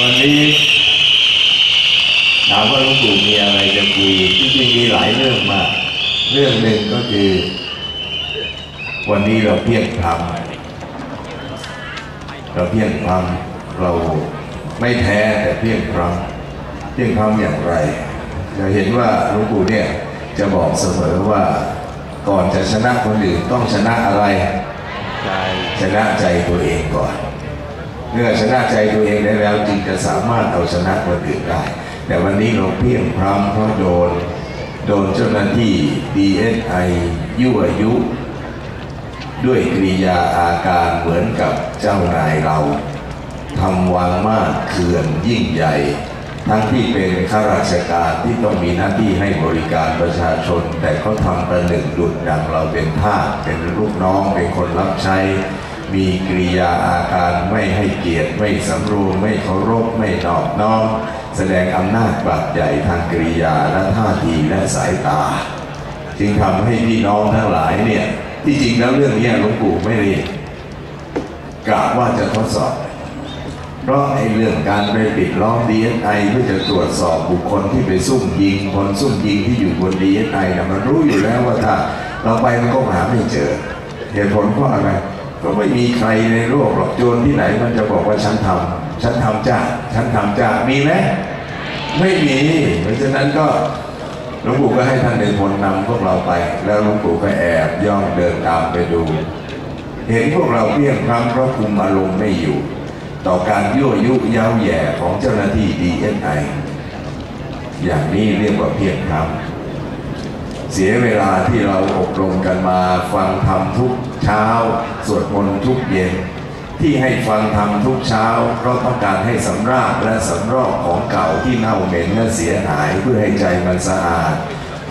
วันนี้ถามว่าหลวงปู่มีอะไรจะคุยที่จริงมีหลายเรื่องมาก เรื่องหนึ่งก็คือ วันนี้เราเพียงพรำเราเพียงพรำเราไม่แท้แต่เพียงพรำเพียงพรำอย่างไรจะเห็นว่าหลวงปู่เนี่ยจะบอกเสมอว่าก่อนจะชนะคนอื่นต้องชนะอะไรใจชนะใจตัวเองก่อน เมื่อชนะใจตัวเองได้แล้วจึงจะสามารถเอาชนะคนอื่นได้ แต่วันนี้เราเพียงพร้ำเพราะโดน โดนเจ้าหน้าที่ DSI ยั่วยุ ด้วยกริยาอาการเหมือนกับเจ้านายเราทำวางมากเขื่อนยิ่งใหญ่ ทั้งที่เป็นข้าราชการที่ต้องมีหน้าที่ให้บริการประชาชน แต่เขาทำประหนึ่งดุจดังเราเป็นทาสเป็นลูกน้องเป็นคนรับใช้ มีกริยาอาการไม่ให้เกียรติไม่สำรวมไม่เคารพไม่นอบน้อมแสดงอำนาจบาดใหญ่ทางกริยาและท่าทีและสายตา จึงทำให้พี่น้องทั้งหลายเนี่ยที่จริงแล้วเรื่องนี้หลวงปู่ไม่ได้กล่าวว่าจะทดสอบ เพราะไอ้เรื่องการไปปิดล้อม DSI เพื่อจะตรวจสอบบุคคลที่ไปซุ่มยิงคนซุ่มยิงที่อยู่บน DSI นะมันรู้อยู่แล้วว่าถ้าเราไปมันก็หาไม่เจอ เหตุผลเพราะอะไร ก็ไม่มีใครในโลกหรอกโจรที่ไหนมันจะบอกว่าฉันทำฉันทำจ้าฉันทำจ้ามีไหมไม่มีเพราะฉะนั้นก็หลวงปู่ก็ให้ท่านเป็นคนนำพวกเราไป แล้วหลวงปู่ก็แอบย่องเดินตามไปดู เห็นพวกเราเพียงพร้ำเพราะคุมอารมณ์ไม่อยู่ ต่อการยั่วยุเย้าแย่ของเจ้าหน้าที่ DSI อย่างนี้เรียกว่าเพียงพร้ำเสียเวลาที่เราอบรมกันมาฟังธรรมทุก เช้า สวดมนต์ทุกเย็น ที่ให้ฟังธรรมทุกเช้า เพราะต้องการให้สำราญและสำรอกของเก่าที่เน่าเหม็นและเสียหายเพื่อให้ใจมันสะอาด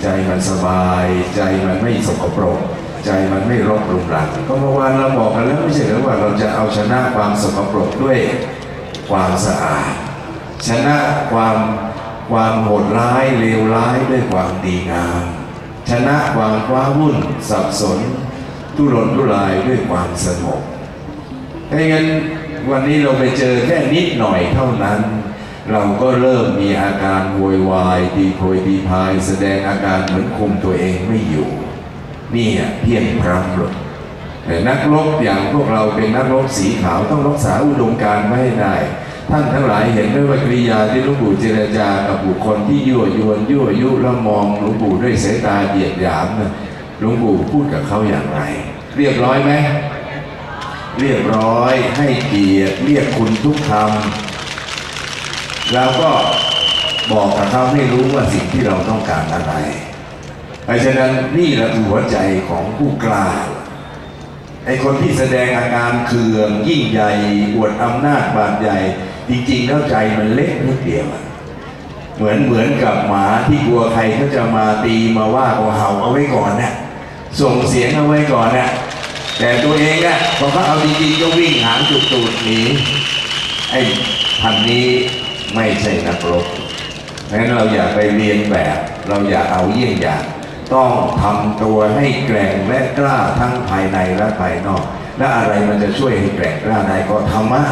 ใจมันสบาย ใจมันไม่สกปรกใจมันไม่รกรุงรังก็เมื่อวานเราบอกกันแล้วไม่ใช่หรือว่าเราจะเอาชนะความสกปรกด้วยความสะอาด ชนะความความโหดร้ายเลวร้ายด้วยความดีงามชนะความว้าวุ่นสับสน ทุรนทุรายด้วยความสงบถ้างั้นวันนี้เราไปเจอแค่นิดหน่อยเท่านั้น เราก็เริ่มมีอาการโวยวายดีโพยดีพาย แสดงอาการเหมือนคุมตัวเองไม่อยู่ นี่อะเพี้ยงพร้ำหรอกแต่นักรบอย่างพวกเราเป็นนักรบสีขาวต้องรักษาอุดมการณ์ไม่ได้ ท่านทั้งหลายเห็นไหมว่ากริยาที่หลวงปู่เจรจากับบุคคลที่ยั่วยวนยั่วยุล้วมองหลวงปู่ด้วยสายตาเหยียดหยามนะ ลวงปู่พูดกับเขาอย่างไร เรียบร้อยไหมเรียบร้อยให้เกียรติเรียกคุณทุกคำแล้วก็บอกกับเขาให้รู้ว่าสิ่งที่เราต้องการอะไรเพราะฉะนั้นนี่แหละหัวใจของผู้กล้าไอ้คนที่แสดงอาการเคืองยิ่งใหญ่อวดอำนาจบาดใหญ่ จริงๆแล้วใจมันเล็กนิดเดียวเหมือนเหมือนกับหมาที่กลัวใครเขาจะมาตีมาว่าก็เห่าเอาไว้ก่อนเนี่ย ส่งเสียงเอาไว้ก่อนเนี่ยแต่ตัวเองอะพอเขาเอาจริงๆก็วิ่งหางจุดตูดหนีไอ้พันนี้ไม่ใช่นักรบงั้นเราอย่าไปเรียนแบบ เราอย่าเอาเยี่ยงอย่าง ต้องทำตัวให้แกร่งและกล้าทั้งภายในและภายนอก และอะไรมันจะช่วยให้แกร่งกล้าได้ก็ธรรมะ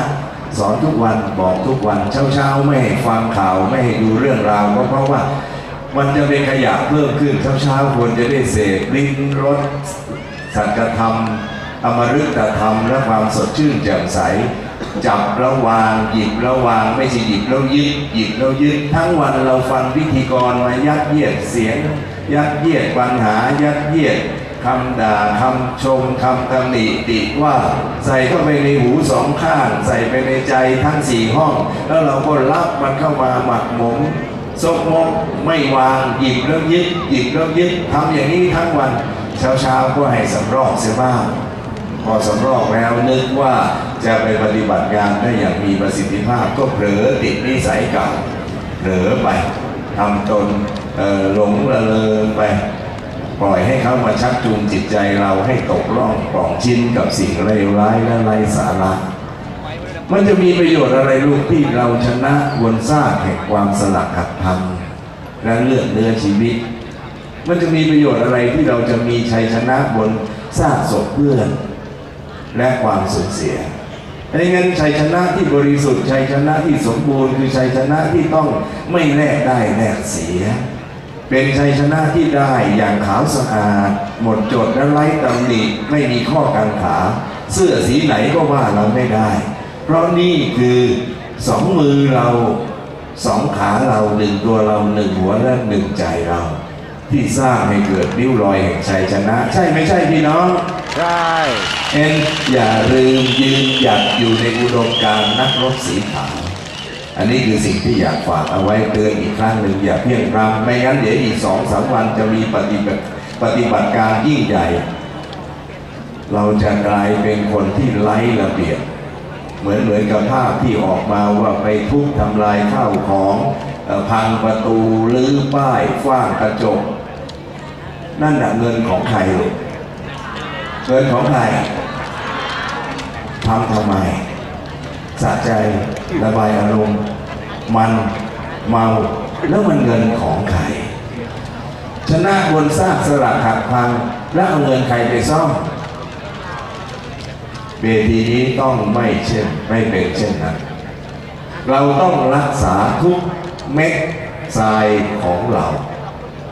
สอนทุกวันบอกทุกวันเช้าๆ ไม่ให้ฟังข่าวไม่ให้ดูเรื่องราวก็เพราะว่า มันจะเป็นขยะเพิ่มขึ้นเช้าๆควรจะได้เสพลิ้นรสสัจธรรมอมฤตธรรมและความสดชื่นแจ่มใส จับแล้วางหยิบแล้ววางไม่ใช่หยิบแล้วยึดหยิบแล้วยึดทั้งวันเราฟังพิธีกรมายัดเยียดเสียง ยัดเยียดปัญหายัดเยียดคำด่าคำชมคำตำหนิติว่าใส่เข้าไปในหูสองข้าง ใส่ไปในใจทั้งสี่ห้อง แล้วเราก็รับมันเข้ามาหมักหมม ซกมกไม่วางหยิบแล้วยึดหยิบแล้วยึดทำอย่างนี้ทั้งวัน เช้าเช้าๆก็ให้สำรอกเสียบ้างพอสำรอกแล้วนึกว่าจะไปปฏิบัติงานได้อย่างมีประสิทธิภาพก็เผลอติดนิสัยเก่าเผลอไปทำตนหลงระเริงไป ปล่อยให้เขามาชักจูงจิตใจเราให้ตกล่องปล่องชิ้นกับสิ่งเลวร้ายและไร้สาระ มันจะมีประโยชน์อะไรลูกที่เราชนะบนซ่าแห่งความสลักหักพังและเลือดเนื้อชีวิต มันจะมีประโยชน์อะไรที่เราจะมีชัยชนะบนซากศพเพื่อน และความสูญเสียดังนั้นชัยชนะที่บริสุทธิ์ชัยชนะที่สมบูรณ์คือชัยชนะที่ต้องไม่แลกได้แลกเสีย เป็นชัยชนะที่ได้อย่างขาวสะอาด หมดจดและไร้ตำหนิไม่มีข้อกังขา เสื้อสีไหนก็ว่าเราไม่ได้ เพราะนี่คือสองมือเราสองขาเราหนึ่งตัวเราหนึ่งหัวและหนึ่งใจเรา ที่สร้างให้เกิดริ้วรอยแห่งชัยชนะ ใช่ไม่ใช่พี่น้องใช่เอ็นอย่าลืมยืนหยัดอยู่ในอุดมการณ์นักรบสีขาวอันนี้คือสิ่งที่อยากฝากเอาไว้เตือนอีกครั้งหนึ่งอย่าเพียงพรำไม่งั้นเดี๋ยวอีกสองสามวันจะมีปฏิบัติปฏิบัติการยิ่งใหญ่ เราจะกลายเป็นคนที่ไร้ระเบียบ เหมือนเหมือนกับภาพที่ออกมาว่าไปทุบทำลายข้าวของพังประตูรื้อป้ายฟ้างกระจก นั่นน่ะเงินของใครเงินของใครทำทำไมสะใจระบายอารมณ์ มันเมาแล้วมันเงินของใครชนะบนซากสลักหักพังแล้วเอาเงินใครไปซ่อม เวทีนี้ต้องไม่เช่นไม่เป็นเช่นนั้น เราต้องรักษาทุกเม็ดทรายของเรา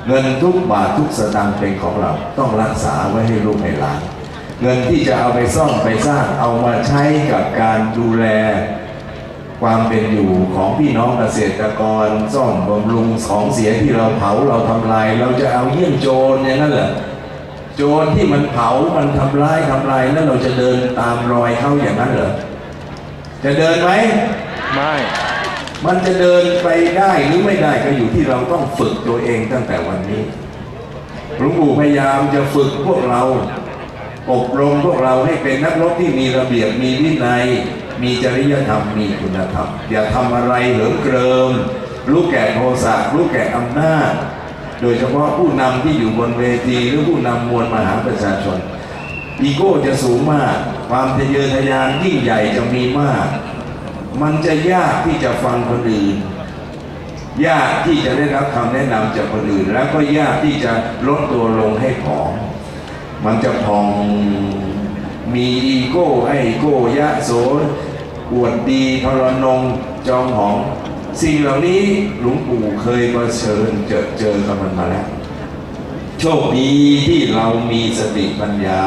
เงินทุกบาททุกสตางค์เป็นของเรา ต้องรักษาไว้ให้ลูกให้หลาน เงินที่จะเอาไปซ่อมไปสร้างเอามาใช้กับการดูแลความเป็นอยู่ของพี่น้องเกษตรกรซ่อมบำรุงของเสียที่เราเผาเราทำลาย เราจะเอาเยี่ยงโจรอย่างนั้นเหรอ โจรที่มันเผา มันทำร้ายทำลายแล้วเราจะเดินตามรอยเขาอย่างนั้นเหรอ จะเดินไหม ไม่ มันจะเดินไปได้หรือไม่ได้ก็อยู่ที่เราต้องฝึกตัวเองตั้งแต่วันนี้ หลวงปู่พยายามจะฝึกพวกเรา อบรมพวกเราให้เป็นนักรบที่มีระเบียบ มีวินัย มีจริยธรรม มีคุณธรรม อย่าทำอะไรเหิมเกริม รู้แก่โทสะรู้แก่อำนาจ โดยเฉพาะผู้นำที่อยู่บนเวทีหรือผู้นำมวลมหาประชาชนอีโก้จะสูงมาก ความทะเยอทะยานยิ่งใหญ่จะมีมาก มันจะยากที่จะฟังคนอื่น ยากที่จะได้รับคำแนะนำจากคนอื่น แล้วก็ยากที่จะลดตัวลงให้ผอมมันจะพองมีอีโก้ไอโก้ยะโสอวดดีทรนงจองหอง สิ่งเหล่านี้หลวงปู่เคยมาเชิญเจอเจอกับมันมาแล้ว โชคดีที่เรามีสติปัญญา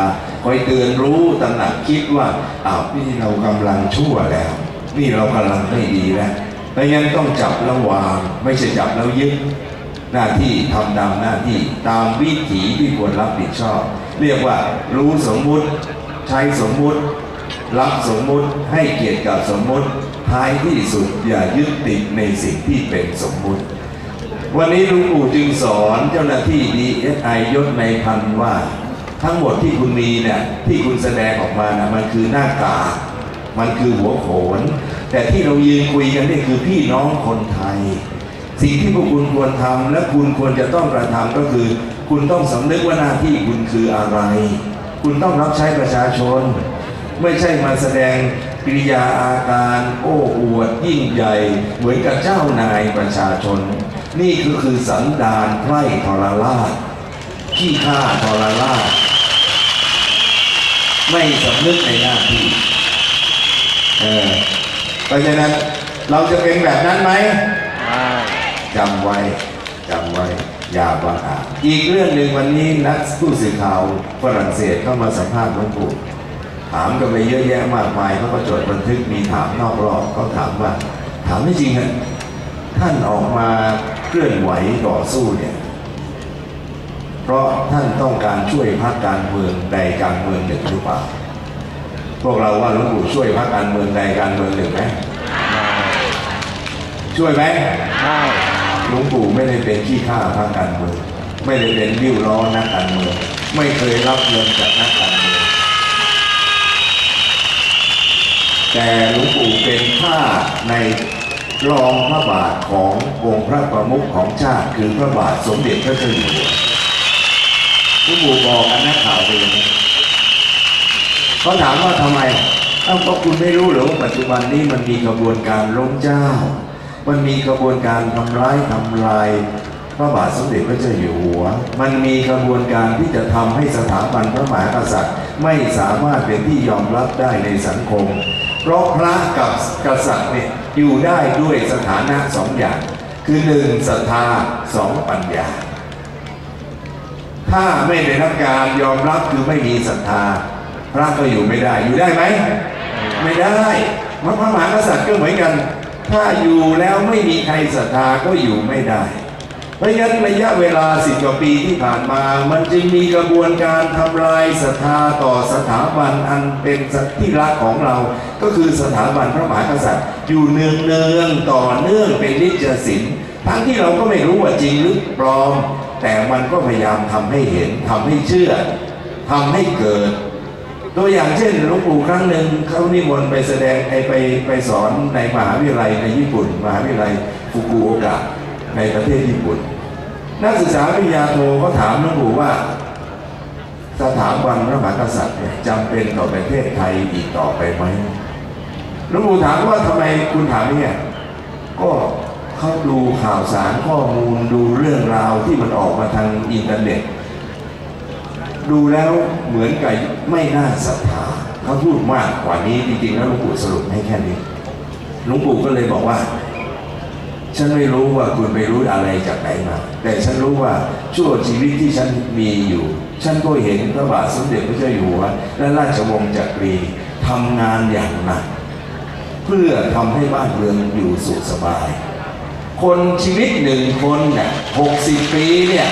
คอยเตือนรู้ตระหนักคิดว่าอ้าวนี่เรากำลังชั่วแล้ว นี่เรากำลังไม่ดีแล้วดังนั้นต้องจับระวางไม่ใช่จับแล้วยึดหน้าที่ทำตามหน้าที่ตามวิถีที่ควรรับผิดชอบ เรียกว่ารู้สมมุติใช้สมมุติ รับสมมุติให้เกียรติกับสมมุติท้ายที่สุดอย่ายึดติดในสิ่งที่เป็นสมมุติ วันนี้ลุงปู่จึงสอนเจ้าหน้าที่ DSI ยศในพันว่า ทั้งหมดที่คุณมีเนี่ยที่คุณแสดงออกมานะมันคือหน้ากากมันคือหัวโขน แต่ที่เรายืนคุยกันนี่คือพี่น้องคนไทย สิ่งที่พวกคุณควรทำและคุณควรจะต้องกระทำก็คือ คุณต้องสำนึกว่าหน้าที่คุณคืออะไร คุณต้องรับใช้ประชาชน ไม่ใช่มาแสดงกิริยาอาการโอ้อวดยิ่งใหญ่ เหมือนกับเจ้านายประชาชน นี่คือคือสันดานไพร่ทรราชขี้ข้าทรราชไม่สำนึกในหน้าที่เออเพราะฉะนั้นเราจะเป็นแบบนั้นไหมจำไว้จำไว้อย่าบังอาจอีกเรื่องหนึ่งวันนี้นักผู้สื่อข่าวฝรั่งเศสเข้ามาสัมภาษณ์หลวงปู่ ถามกันไปเยอะแยะมากมายเขาก็จดบันทึกมีถามนอกรอบเขาถามว่า ถามไม่จริงฮะท่านออกมาเคลื่อนไหวต่อสู้เนี่ยเพราะท่านต้องการช่วยพรรคการเมืองใดการเมืองหนึ่งหรือเปล่าพวกเราว่าหลวงปู่ช่วยพรรคการเมืองใดการเมืองหนึ่งไหมช่วยไหมไม่หลวงปู่ไม่ได้เป็นขี้ข้าพรรคการเมือง ไม่ได้เป็นริ้วล้อนักการเมือง ไม่เคยรับเงินจากนักการเมือง แต่หลวงปู่เป็นข้าในรองพระบาทขององค์พระประมุขของชาติ คือพระบาทสมเด็จพระเจ้าอยู่หัวหลวงปู่บอกกับนักข่าวไปอย่างนี้เขาถามว่าทำไมเอ้าก็คุณไม่รู้หรือว่าปัจจุบันนี้มันมีกระบวนการล้มเจ้า มันมีกระบวนการทำร้ายทำลายพระบาทสมเด็จพระเจ้าอยู่หัว มันมีกระบวนการที่จะทำให้สถาบันพระมหากษัตริย์ ไม่สามารถเป็นที่ยอมรับได้ในสังคม เพราะพระกับกษัตริย์เนี่ยอยู่ได้ด้วยสถานะสองอย่าง คือหนึ่งศรัทธาสองปัญญา ถ้าไม่ได้รับการยอมรับคือไม่มีศรัทธา พระก็อยู่ไม่ได้อยู่ได้ไหม ไม่ได้พระมหากษัตริย์ก็เหมือนกัน ถ้าอยู่แล้วไม่มีใครศรัทธาก็อยู่ไม่ได้ พราะฉะนั้นระยะเวลาสิบกว่าปีที่ผ่านมา มันจึงมีกระบวนการทำลายศรัทธาต่อสถาบันอันเป็นที่รักของเรา ก็คือสถาบันพระมหากษัตริย์ อยู่เนืองเนืองๆต่อเนื่องเป็นนิจศิลป์ทั้งที่เราก็ไม่รู้ว่าจริงหรือปลอม แต่มันก็พยายามทำให้เห็นทำให้เชื่อทำให้เกิด ตัวอย่างเช่นหลวงปู่ครั้งหนึ่งเขานิมนต์ไปแสดงไปไปไปสอนในมหาวิทยาลัยในญี่ปุ่น มหาวิทยาลัยฟุกุโอกะในประเทศญี่ปุ่น นักศึกษาปริญญาโทก็ถามหลวงปู่ว่าสถาบันพระมหากษัตริย์เนี่ยจำเป็นต่อประเทศไทยอีกต่อไปไหมหลวงปู่ถามว่าทำไมคุณถามเนี่ยก็เขาดูข่าวสารข้อมูลดูเรื่องราวที่มันออกมาทางอินเทอร์เน็ต ดูแล้วเหมือนกับไม่น่าศรัทธาเขาพูดมากกว่านี้จริงๆแล้วหลวงปู่สรุปให้แค่นี้หลวงปู่ก็เลยบอกว่า ฉันไม่รู้ว่าคุณไปรู้อะไรจากไหนมา แต่ฉันรู้ว่าชั่วชีวิตที่ฉันมีอยู่ ฉันก็เห็นพระบาทสมเด็จพระเจ้าอยู่หัวและราชวงศ์จักรีทำงานอย่างหนัก เพื่อทำให้บ้านเมืองอยู่สุขสบาย คนชีวิตหนึ่งคนเนี่ยหกสิบปีเนี่ย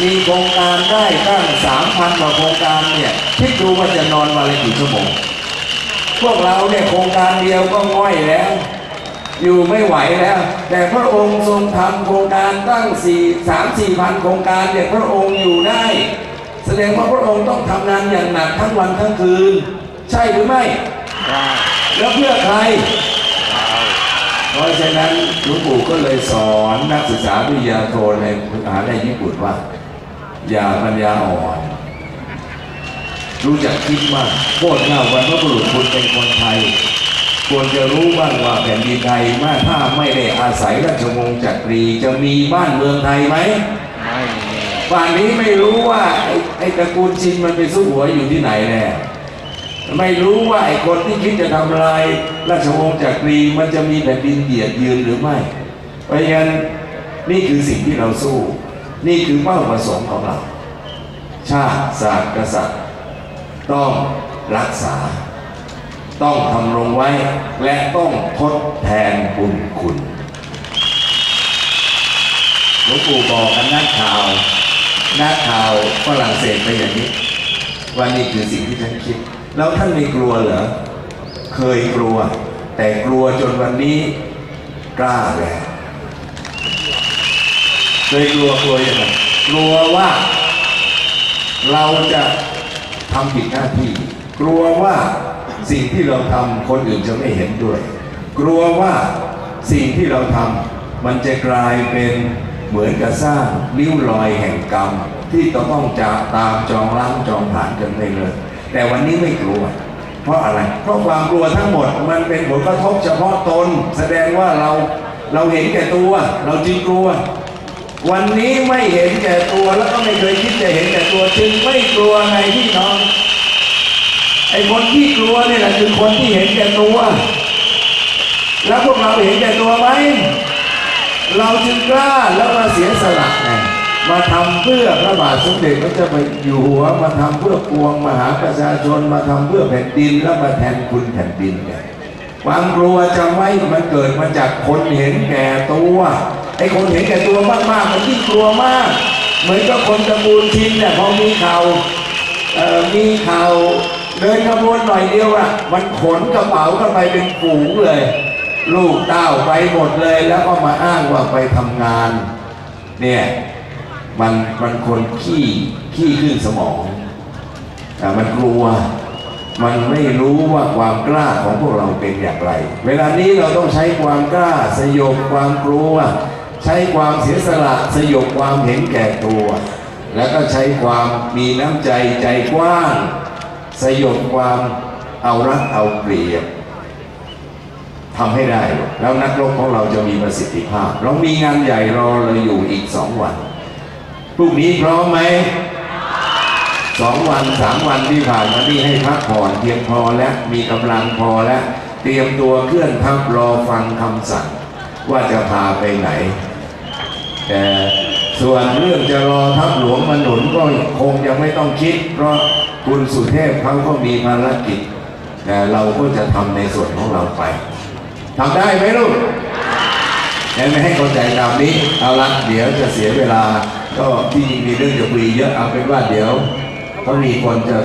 มีโครงการได้ตั้งสามพันกว่าโครงการเนี่ยคิดดูว่าจะนอนวันละกี่ชั่วโมง พวกเราเนี่ยโครงการเดียวก็ง่อยแล้ว อยู่ไม่ไหวแล้ว แต่พระองค์ทรงทำโครงการตั้งสี่สามสี่พันโครงการเนี่ยพระองค์อยู่ได้ แสดงว่าพระองค์ต้องทำงานอย่างหนักทั้งวันทั้งคืน ใช่หรือไม่แล้วเพื่อใครเพราะฉะนั้นหลวงปู่ก็เลยสอนนักศึกษาปริญญาโทในมหาวิทยาลัยญี่ปุ่นว่า อย่าปัญญาอ่อน รู้จักคิดมากโคตรเง่าวันพระบุรุษคุณเป็นคนไทย ควรจะรู้บ้างว่าแผ่นดินไทยมาถ้าไม่ได้อาศัยราชวงศ์จักรีจะมีบ้านเมืองไทยไหมไม่มีป่านนี้ไม่รู้ว่าไอ้ไอ้ตระกูลชินมันไปสู้หัวอยู่ที่ไหนแน่ไม่รู้ว่าไอ้คนที่คิดจะทำลายราชวงศ์จักรีมันจะมีแผ่นดินเหยียดยืนหรือไม่ เพราะฉะนั้นนี่คือสิ่งที่เราสู้ นี่คือเป้าประสงค์ของเรา ชาติศาสตร์กษัตริย์ต้องรักษา ต้องทำรงไว้และต้องทดแทนบุญคุณหลวงปู่บอกกับนักข่าว นักข่าวฝรั่งเศสไปอย่างนี้ ว่านี่คือสิ่งที่ฉันคิด แล้วท่านไม่กลัวเหรอ เคยกลัว แต่กลัวจนวันนี้กล้าแล้วเคยกลัวกลัวยังไงกลัวว่า เราจะทำผิดหน้าที่ กลัวว่า สิ่งที่เราทำคนอื่นจะไม่เห็นด้วย กลัวว่าสิ่งที่เราทำมันจะกลายเป็นเหมือนกับสร้างริ้วรอยแห่งกรรม ที่ต้องต้องจะตามจองล้างจองผ่านกันไปเลย แต่วันนี้ไม่กลัว เพราะอะไร เพราะความกลัวทั้งหมดมันเป็นผลกระทบเฉพาะตน แสดงว่าเราเราเห็นแก่ตัว เราจึงกลัว วันนี้ไม่เห็นแก่ตัวแล้วก็ไม่เคยคิดจะเห็นแก่ตัวจึงไม่กลัวไงพี่น้อง ไอ้คนที่กลัวนี่แหละคือคนที่เห็นแก่ตัว แล้วพวกเราเห็นแก่ตัวไหม เราจึงกล้าแล้วมาเสียสละไงมาทำเพื่อพระบาทสมเด็จพระเจ้าอยู่หัว มาทำเพื่อปวงมหาประชาชน มาทำเพื่อแผ่นดินแล้วมาแทนคุณแผ่นดินไงความกลัวจำไว้มันเกิดมาจากคนเห็นแก่ตัวไอ้คนเห็นแก่ตัวมากๆมันยิ่งกลัวมาก เหมือนกับคนตระกูลชินเนี่ยพอมีข่าวเอ่อมีข่าว เดินขบวนหน่อยเดียวอะมันขนกระเป๋ากันไปเป็นฝูงเลย ลูกเต้าไปหมดเลยแล้วก็มาอ้างว่าไปทำงาน เนี่ยมันมันคนขี้ขี้ขึ้นสมองแต่มันกลัว มันไม่รู้ว่าความกล้าของพวกเราเป็นอย่างไร เวลานี้เราต้องใช้ความกล้าสยบความกลัว ใช้ความเสียสละสยบความเห็นแก่ตัว แล้วก็ใช้ความมีน้ำใจใจกว้าง สยบความเอารัดเอาเปรียบทำให้ได้ แล้วนักรบของเราจะมีประสิทธิภาพ เรามีงานใหญ่รอเราอยู่อีกสองวันพรุ่งนี้พร้อมไหมสองวันสามวันที่ผ่านมานี่ให้พักผ่อนเพียงพอและมีกำลังพอและเตรียมตัวเคลื่อนทัพรอฟังคำสั่ง ว่าจะพาไปไหน แต่ส่วนเรื่องจะรอทัพหลวงมาหนุนก็คงยังไม่ต้องคิด เพราะ คุณสุเทพเขาก็มีภารกิจแต่เราก็จะทำในส่วนของเราไปทำได้ไหมลูกยังไม่ให้เข้าใจตามนี้ เอาละเดี๋ยวจะเสียเวลา ก็ที่จริงมีเรื่องจะคุยเยอะเอาเป็นว่าเดี๋ยวเขามีคนจะ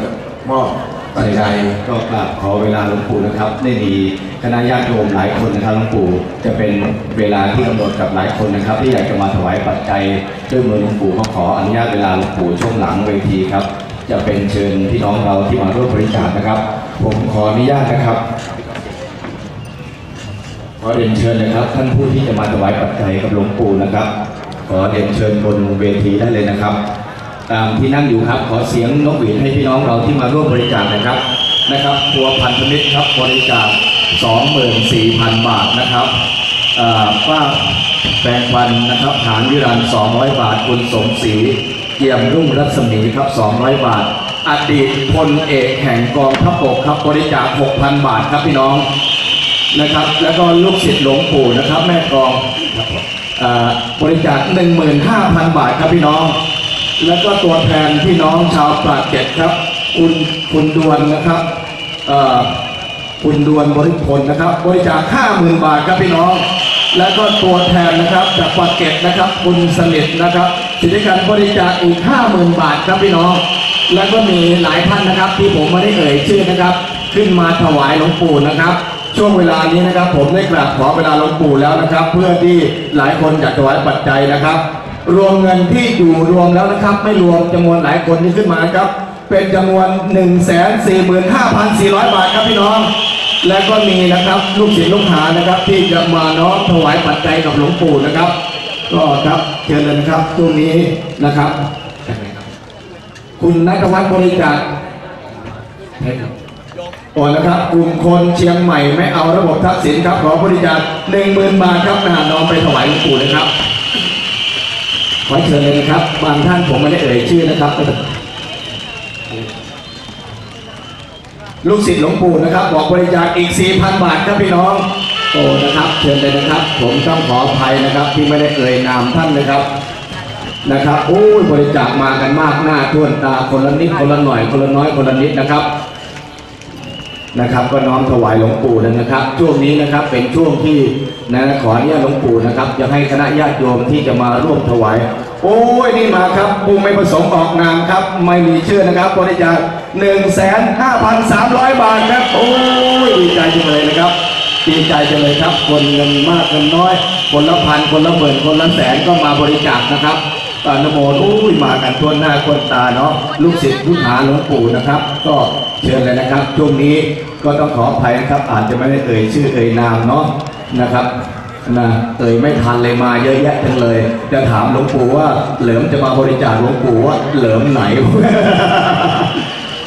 มอบปัจจัยก็กราบขอเวลาหลวงปู่นะครับได้มีคณะญาติโยมหลายคนนะครับหลวงปู่จะเป็นเวลาที่กำหนดกับหลายคนนะครับ ที่อยากจะมาถวายปัจจัยด้วยมือหลวงปู่ก็ขออนุญาตเวลาหลวงปู่ช่วงหลังเวทีครับ จะเป็นเชิญพี่น้องเราที่มาร่วมบริจาคนะครับ ผมขออนุญาตนะครับขอเรียนเชิญนะครับ ท่านผู้ที่จะมาถวายปัจจัยกับหลวงปู่นะครับ ขอเรียนเชิญบนเวทีได้เลยนะครับ ตามที่นั่งอยู่ครับขอเสียงนกหวีดให้พี่น้องเราที่มาร่วมบริจาคนะครับนะครับครัวพันธมิตรครับบริจาค24,000 บาทนะครับอ่าป้าแปลงฟันนะครับฐานวิรัน200 บาทคุณสมศรี เกี่ยมรุ่งรัศมีครับ 200 บาท อดีตพลเอกแห่งกองทัพบกครับบริจาค 6,000 บาทครับพี่น้องนะครับ แล้วก็ลูกศิษย์หลวงปู่นะครับ แม่กองบริจาค 15,000 บาทครับพี่น้อง แล้วก็ตัวแทนพี่น้องชาวปราเกร็ดครับ คุณคุณดวนนะครับคุณดวนบริพลนะครับ บริจาค 50,000 บาทครับพี่น้อง แล้วก็ตัวแทนนะครับจากปรากเกร็ดนะครับ คุณสนิทนะครับ สิทธิการบริจาคอีก50,000 บาทครับพี่น้อง แล้วก็มีหลายท่านนะครับที่ผมไม่ได้เอ่ยชื่อนะครับ ขึ้นมาถวายหลวงปู่นะครับ ช่วงเวลานี้นะครับ ผมได้กราบขอเวลาหลวงปู่แล้วนะครับ เพื่อที่หลายคนอยากถวายปัจจัยนะครับ รวมเงินที่อยู่รวมแล้วนะครับ ไม่รวมจำนวนหลายคนที่ขึ้นมานะครับ เป็นจำนวน 1 4 5 4 0 0 บาทครับพี่น้องและก็มีนะครับลูกศิษย์ลูกหานะครับ ที่จะมาน้อมถวายปัจจัยกับหลวงปู่นะครับ ก็ครับเชิญเลยนะครับตรงนี้นะครับ คุณนัทวัฒน์บริจาคก่อนนะครับกลุ่มคนเชียงใหม่ไม่เอาระบบทักษิณครับขอบริจาคหนึ่งหมื่นบาทครับนะน้องไปถวายหลวงปู่เลยครับขอเชิญเลยนะครับบางท่านผมไม่ได้เอ่ยชื่อนะครับลูกศิษย์หลวงปู่นะครับ บอกบริจาคอีก 4,000 บาทครับพี่น้อง โอ้นะครับ เชิญเลยนะครับ ผมต้องขออภัยนะครับ ที่ไม่ได้เอ่ยนามท่านนะครับนะครับโอ้ยบริจาคมากันมากหน้าท่วนตาคนละนิดคนละหน่อยคนละน้อยคนละนิดนะครับนะครับ ก็น้อมถวายหลวงปู่เลยนะครับ ช่วงนี้นะครับเป็นช่วงที่นะขออนุญาตหลวงปู่นะครับ จะให้คณะญาติโยมที่จะมาร่วมถวาย โอ้ยนี่มาครับปูไม่ประสงค์ออกนามครับ ไม่มีชื่อนะครับบริจาคหนึ่งแสนห้าพันสามร้อยบาทครับ โอ้ยดีใจจังเลยนะครับ ดีใจจังเลยครับ คนเงินมากเงินน้อย คนละพันคนละหมื่นคนละแสนก็มาบริจาคนะครับตอนนโมนอุ้ยมากันทั่วหน้าคนตาเนาะลูกศิษย์ลูกหาหลวงปู่นะครับ ก็เชิญเลยนะครับช่วงนี้ก็ต้องขออภัยนะครับ อาจจะไม่ได้เอ่ยชื่อเอ่ยนามเนาะนะครับนะเอ่ยไม่ทันเลยมาเยอะแยะจังเลย จะถามหลวงปู่ว่าเหลิมจะมาบริจาคหลวงปู่ว่าเหลิมไหน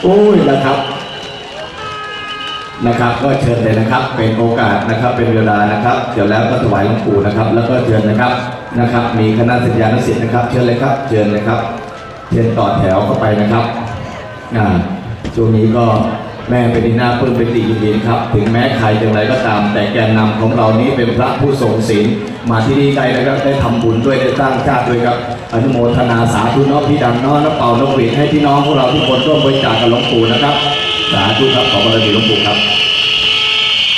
โอ้ยนะครับ นะครับ ก็เชิญเลยนะครับ เป็นโอกาสนะครับ เป็นเวลานะครับ เดี๋ยวแล้วก็ถวายหลวงปู่นะครับ แล้วก็เชิญนะครับนะครับ มีคณะสัญญาณศิษย์นะครับ เชิญเลยครับ เชิญเลยครับ เชิญต่อแถวเข้าไปนะครับอ่าช่วงนี้ก็แม่เป็นที่น่าปลื้มเป็นตียินดีครับ ถึงแม้ใครจะอะไรก็ตาม แต่แกนนำของเรานี้เป็นพระผู้ทรงศีลมาที่นี่ได้นะครับได้ทำบุญด้วยได้สร้งชาติด้วยครับอนุโมทนาสาธุน้อพี่ดังเน้อแล้วเป่านกหวีดให้พี่น้องพวกเราทุกคนร่วมบริจาคกับหลวงปู่นะครับ สาธุครับขอบารมีหลวงปู่ครับ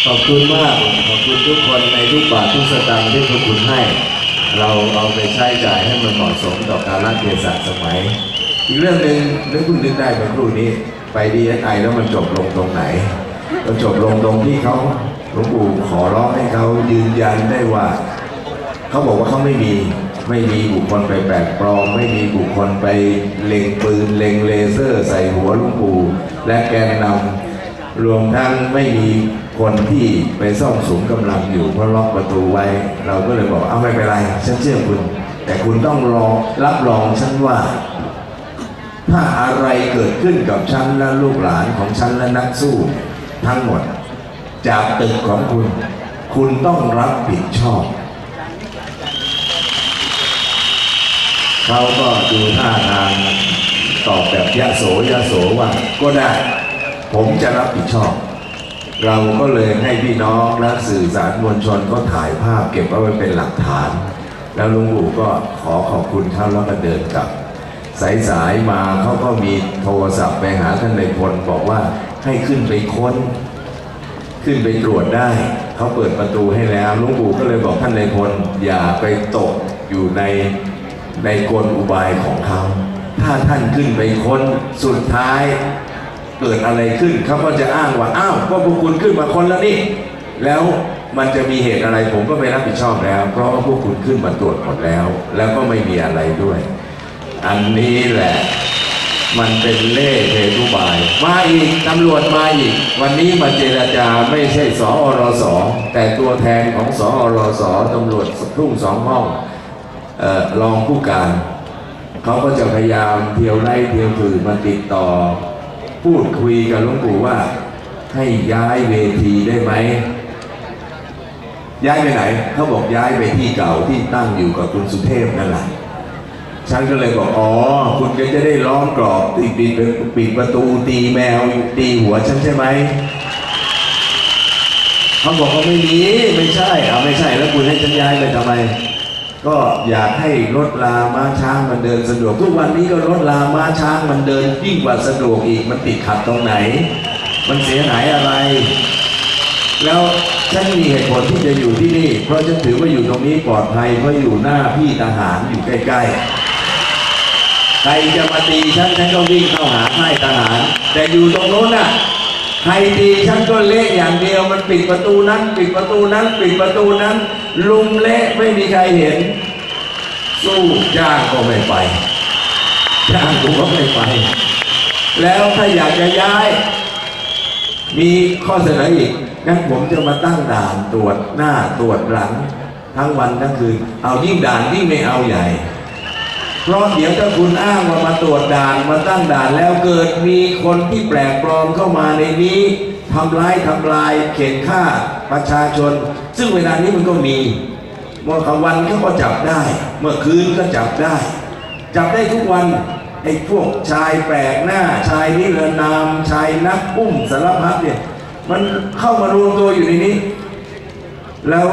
ขอบคุณมาก ขอบคุณทุกคนในทุกบาททุกสตางค์ที่ทุกคุณให้ เราเอาไปใช้จ่ายให้มันเหมาะสมต่อการรักเทศะสมัย อีกเรื่องหนึ่งนึกเพิ่งนึกได้เมื่อครู่นี้ ไปดีไอแล้วมันจบลงตรงไหนก็จบลงตรงที่เขาหลวงปู่ขอร้องให้เขายืนยันได้ว่า เขาบอกว่าเขาไม่มี ไม่มีบุคคลไปแปลกปลอม ไม่มีบุคคลไปเล็งปืนเล็งเลเซอร์ ใส่หัวลุงปู่และแกนนำรวมทั้งไม่มีคนที่ไปซ่องสุมกำลังอยู่เพราะล็อกประตูไว้ เราก็เลยบอกเอาไม่เป็นไรฉันเชื่อคุณ แต่คุณต้องรอรับรองฉันว่า ถ้าอะไรเกิดขึ้นกับฉันและลูกหลานของฉันและนักสู้ ทั้งหมด จากตึกของคุณ คุณต้องรับผิดชอบ เขาก็ดูท่าทางตอบแบบยะโสยะโสว่าก็ได้ ผมจะรับผิดชอบ เราก็เลยให้พี่น้องและสื่อสารมวลชนก็ถ่ายภาพเก็บไว้เป็นหลักฐาน แล้วลุงปู่ก็ขอขอบคุณเขาแล้วก็เดินกลับ สายๆมาเขาก็มีโทรศัพท์ไปหาท่านในพลบอกว่าให้ขึ้นไปค้น ขึ้นไปตรวจได้เขาเปิดประตูให้แล้วลุงปู่ก็เลยบอกท่านในพลอย่าไปตกอยู่ใน ในกลอุบายของเขา ถ้าท่านขึ้นไปค้นสุดท้ายเกิดอะไรขึ้นเขาก็จะอ้างว่าอ้าวก็พวกคุณขึ้นมาค้นแล้วนี่ แล้วมันจะมีเหตุอะไรผมก็ไม่รับผิดชอบแล้ว เพราะว่าพวกคุณขึ้นมาตรวจหมดแล้ว แล้วก็ไม่มีอะไรด้วย อันนี้แหละ มันเป็นเล่ห์เททุบาย มาอีกตำรวจมาอีก วันนี้มาเจรจาไม่ใช่สอรสแต่ตัวแทนของสอรสตำรวจทุ่งสองห้อง รองผู้การเขาก็จะพยายามเที่ยวไล่เที่ยวถือมาติดต่อ พูดคุยกับหลวงปู่ว่า ให้ย้ายเวทีได้ไหมย้ายไปไหนเขาบอกย้ายไปที่เก่าที่ตั้งอยู่กับคุณสุเทพนั่นแหละฉันก็เลยบอกอ๋อ คุณก็จะได้ล้อมกรอบปิดปิดปิดประตูตีแมวตีหัวฉันใช่ไหมเขาบอกว่าไม่มีไม่ใช่เอาไม่ใช่แล้วคุณให้ฉันย้ายไปทำไม ก็อยากให้รถลาม้าช้างมันเดินสะดวก ทุกวันนี้ก็รถลาม้าช้างมันเดินยิ่งกว่าสะดวกอีกมันติดขัดตรงไหน มันเสียหายอะไร แล้วฉันมีเหตุผลที่จะอยู่ที่นี่ เพราะฉันถือว่าอยู่ตรงนี้ปลอดภัยเพราะอยู่หน้าพี่ทหารอยู่ใกล้ๆใครจะมาตีฉันฉันก็วิ่งเข้าหาค่ายทหาร แต่อยู่ตรงโน้นน่ะ ใครตีฉันก็เละอย่างเดียวมันปิดประตูนั้น ปิดประตูนั้น ปิดประตูนั้น ลุมเละไม่มีใครเห็น สู้จ้างก็ไม่ไปจ้างกูก็ไม่ไป แล้วถ้าอยากจะย้าย มีข้อเสนออีกงั้นผมจะมาตั้งด่านตรวจหน้าตรวจหลัง ทั้งวันทั้งคืนเอายิ่งด่านยิ่งไม่เอาใหญ่ เพราะเดี๋ยวถ้าคุณอ้างว่ามาตรวจด่านมาตั้งด่านแล้วเกิดมีคนที่แปลกปลอมเข้ามาในนี้ทำร้ายทำลายเข็นฆ่าประชาชน ซึ่งเวลานี้มันก็มีเมื่อกลางวันเขาก็จับได้ เมื่อคืนก็จับได้ จับได้ทุกวันไอ้พวกชายแปลกหน้าชายนิรนามชายนักอุ้มสารพัดเนี่ยมันเข้ามารวมตัวอยู่ในนี้ แล้ว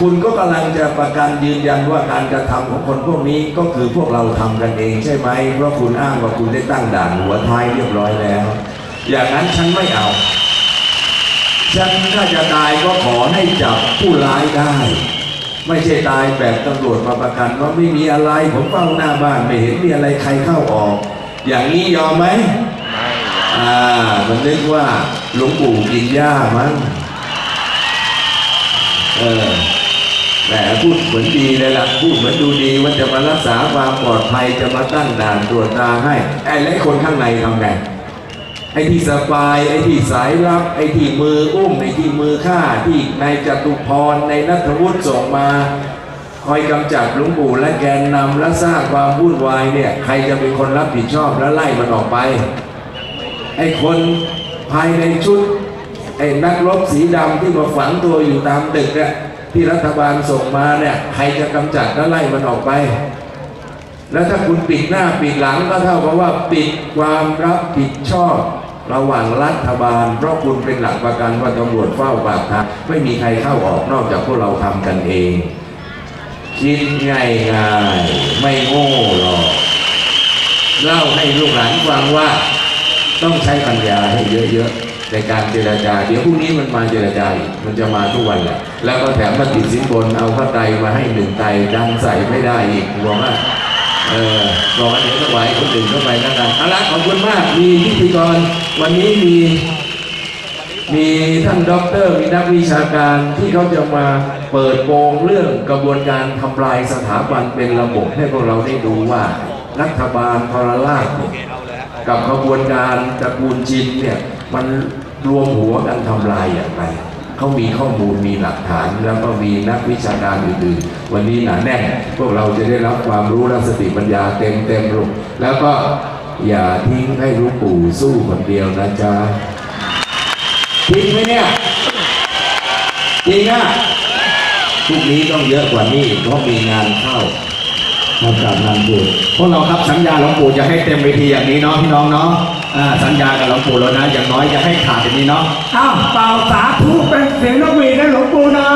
คุณก็กำลังจะประกันยืนยันว่าการกระทำของคนพวกนี้ก็คือพวกเราทำกันเองใช่ไหมเพราะคุณอ้างว่าคุณได้ตั้งด่านหัวท้ายเรียบร้อยแล้ว อย่างนั้นฉันไม่เอา ฉันถ้าจะตายก็ขอให้จับผู้ร้ายได้ ไม่ใช่ตายแบบตำรวจมาประกันว่าไม่มีอะไรผมเฝ้าหน้าบ้านไม่เห็นมีอะไรใครเข้าออก อย่างนี้ยอมไหมอ่ามันนึกว่าหลวงปู่กินหญ้ามั้งเออ แหมพูดเหมือนดีเลยล่ะพูดเหมือนดูดีว่าจะมารักษาความปลอดภัยจะมาตั้งด่านตรวจตาให้ไอ้และคนข้างในทำไงไอ้ที่สปายไอ้ที่สายลับ ไอ้ที่มืออุ้มไอ้ที่มือฆ่าที่นายจตุพรในนัทวุฒิส่งมา คอยกำจัดหลวงปู่และแกนนำและสร้างความวุ่นวายเนี่ยใครจะเป็นคนรับผิดชอบและไล่มันออกไปไอ้คนภายในชุดไอ้นักรบสีดำที่มาฝังตัวอยู่ตามตึกเนี่ย ที่รัฐบาลส่งมาเนี่ยใครจะกำจัดและไล่มันออกไป แล้วถ้าคุณปิดหน้าปิดหลังก็เท่ากับว่าปิดความรับผิดชอบระหว่างรัฐบาล เพราะคุณเป็นหลักประกันว่าตำรวจเฝ้าปากทางไม่มีใครเข้าออกนอกจากพวกเราทำกันเอง คิดง่ายง่ายไม่โง่หรอกเล่าให้ลูกหลานฟังว่าต้องใช้ปัญญาให้เยอะๆ ในการเจรจา เดี๋ยวพรุ่งนี้มันมาเจรจาอีกมันจะมาทุกวันแหละแล้วก็แถมมาติดสินบนเอาพระไตมาให้หนึ่งไตดันใส่ไม่ได้อีกกลัวมาเออบอกว่าเดี๋ยวถวายคนอื่นเข้าไปแล้วกันเอาละขอบคุณมากมีพิธีกรวันนี้มีมีท่านด็อกเตอร์มีนักวิชาการที่เขาจะมาเปิดโปงเรื่องกระบวนการทำลายสถาบันเป็นระบบให้พวกเราได้ดูว่ารัฐบาลทรราชกับกระบวนการตระกูลจินเนี่ยมัน รวมหัวกันทำลายอย่างไรเขามีข้อมูลมีหลักฐาน แล้วก็มีนักวิชาการอื่นๆ วันนี้หนาแน่นพวกเราจะได้รับความรู้และสติปัญญาเต็มเต็มๆลงแล้วก็อย่าทิ้งให้หลูกปู่สู้คนเดียวนะจ๊ะจริงไหมเนี่ยจริงอะพรุ่งนี้ต้องเยอะกว่านี้เพราะมีงานเข้าทำการงานบุญพวกเราครับสัญญาหลวงปู่จะให้เต็มเวทีอย่างนี้เนาะพี่น้องเนาะอ่า สัญญากับหลวงปู่แล้วนะ อย่างน้อยจะให้ขาดอย่างนี้เนาะ อ้าวเป่าสาธุเป็นเสียงนกหวีดนะหลวงปู่นะ